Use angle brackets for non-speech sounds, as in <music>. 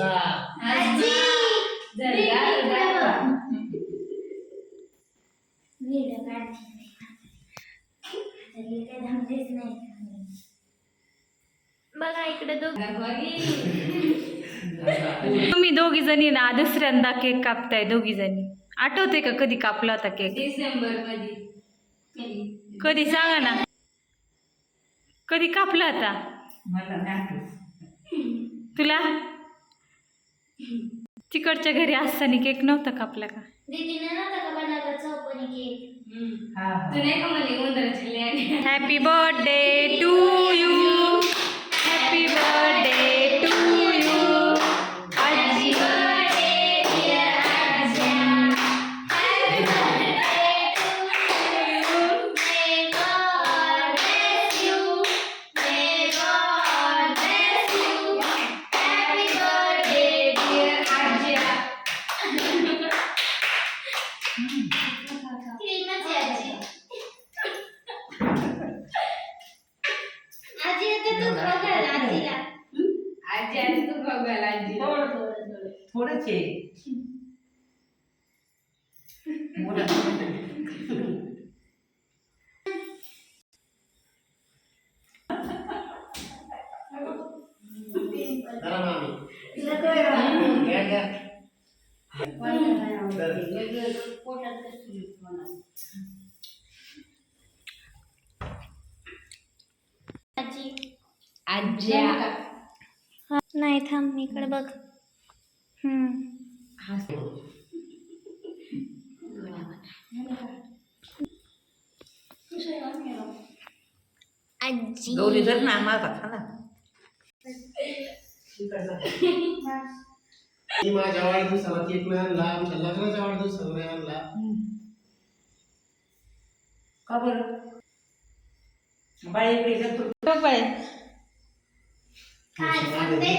नाही. बघा इकडे. तुम्ही दोघी जणी ना दुसऱ्यांदा केक कापताय दोघी जणी. आठवते का कधी कापला होता केक? डिसेंबरमध्ये कधी? कधी? सांगा ना. कधी कापला होता? मला नाही आठवत. तुला? तिकडच्या घरी असताना केक नव्हता का दीदीने नव्हता का बनवला चौकोनी केक हम्म. हा तू नाही का म्हणे उंदराची लेणी? हॅपी बर्थडे टू आजी आता तू बघाल आजीला आजी आजी तू बघाल जरा नाही थांब इकडे बघ. हम्म. आजी गौरी धर ना. <laughs> माझा खाना मी माझ्या वाढदिवसाला केक नाही आणला आमच्या लग्नाच्या वाढदिवसाला नाही आणला. का बरं? बाळी इकडे जा तू. बघ बाळे काय सांगते